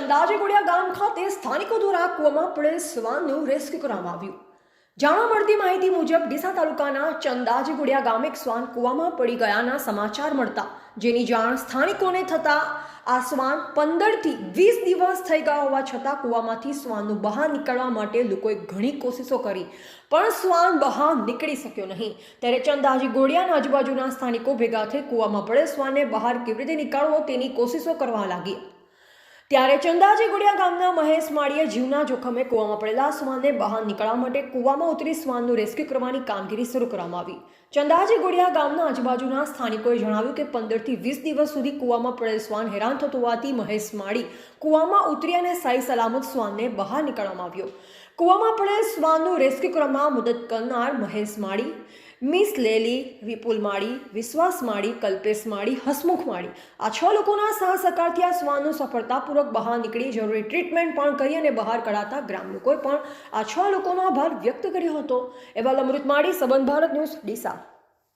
ચંદાજીગુડિયા ગામ ખાતે સ્થાનિકો દ્વારા કુવામાં પડેલ શ્વાનનું રેસ્ક્યુ કરવામાં આવ્યું. જાણવા મળતી માહિતી મુજબ ડીસા તાલુકાના ચંદાજીગુડિયા ગામે એક શ્વાન કૂવામાં પડી ગયાના સમાચાર મળતા જેની જાણ સ્થાનિકોને થતા આ શ્વાન પંદરથી વીસ દિવસ થઈ ગયા હોવા છતાં કૂવામાંથી શ્વાનનું બહાર નીકળવા માટે લોકોએ ઘણી કોશિશો કરી, પણ શ્વાન બહાર નીકળી શક્યો નહીં. ત્યારે ચંદાજી ગોળિયાના આજુબાજુના સ્થાનિકો ભેગા થઈ કૂવામાં પડે શ્વાનને બહાર કેવી રીતે નીકાળવો તેની કોશિશો કરવા લાગી ત્યારે ચંદાજી ગુડિયા ગામના મહેશ માળીએ જીવના જોખમે કૂવામાં પડેલા શ્વાનને બહાર નીકળવા માટે કૂવામાં ઉતરી શ્વાનનું રેસ્ક્યુ કરવાની કામગીરી શરૂ કરવામાં આવી. ચંદાજી ગુડિયા ગામના આજુબાજુના સ્થાનિકોએ જણાવ્યું કે પંદરથી વીસ દિવસ સુધી કૂવામાં પડેલ શ્વાન હેરાન થતું હોવાથી મહેશ માળી કૂવામાં ઉતરી અને સાઈ સલામત શ્વાનને બહાર નીકળવામાં આવ્યો. કૂવામાં પડેલ શ્વાનનું રેસ્ક્યુ કરવામાં મદદ કરનાર મહેશ માળી મિસ લેલી, વિપુલ માળી, વિશ્વાસ માળી, કલ્પેશ માળી, હસમુખ માળી. આ છ લોકોના સહ સહકારથી આ સ્વાનું સફળતાપૂર્વક બહાર નીકળી જરૂરી ટ્રીટમેન્ટ પણ કરી અને બહાર કઢાતા ગ્રામ લોકોએ પણ આ છ લોકોનો આભાર વ્યક્ત કર્યો હતો. એવા અમૃત માળી, સંબંધ ભારત ન્યૂઝ, ડીસા.